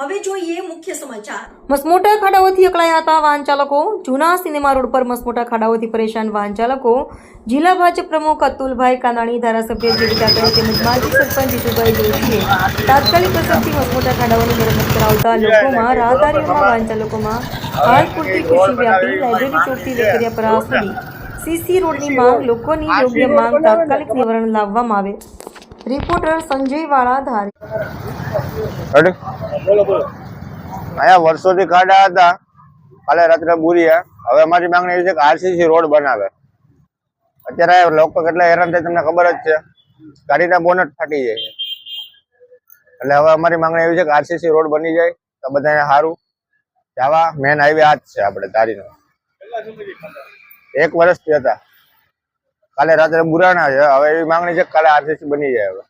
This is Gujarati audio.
હવે જોઈએ મુખ્ય સમાચાર. મસમોટા ખાડાઓથી અકળાયા હતા વાહન ચાલકો. જૂના સિનેમા રોડ પર મસમોટા ખાડાઓથી પરેશાન વાહન ચાલકો. જિલ્લા ભાજપ પ્રમુખ અતુલભાઈ કાનાણી, ધારાસભ્ય જીવિકાબેન તેમજ માજી સરપંચ જીતુભાઈ જોશીએ તાત્કાલિક અસરથી મસમોટા ખાડાઓની મરમત કરાવતા લોકોમાં રાહદારીઓમાં વાહન ચાલકોમાં હાલ પૂરતી ખુશી વ્યાપી, લાઇબ્રેરી ચોકથી વેકરિયાપરા સુધી સીસી રોડની માંગ, લોકોની યોગ્ય માંગ તાત્કાલિક નિવારણ લાવવામાં આવે. રિપોર્ટર સંજય વાળા ધારી. અહીંયા વર્ષોથી ખાડા હતા. કાલે રાત્રે બુરિયા. હવે અમારી માંગણી એવી છે કે આરસીસી રોડ બનાવે. અત્યારે લોકો કેટલા હેરાન થાય તમને ખબર જ છે. ગાડીના બોનટ ફાટી જાય. એટલે હવે અમારી માંગણી એવી છે કે આરસીસી રોડ બની જાય તો બધાને સારું જવા મેન હાઈવે આ જ છે આપણે તારીનો એક વર્ષથી હતા. કાલે રાત્રે બુરાણા છે. હવે એવી માંગણી છે કાલે આરસીસી બની જાય હવે.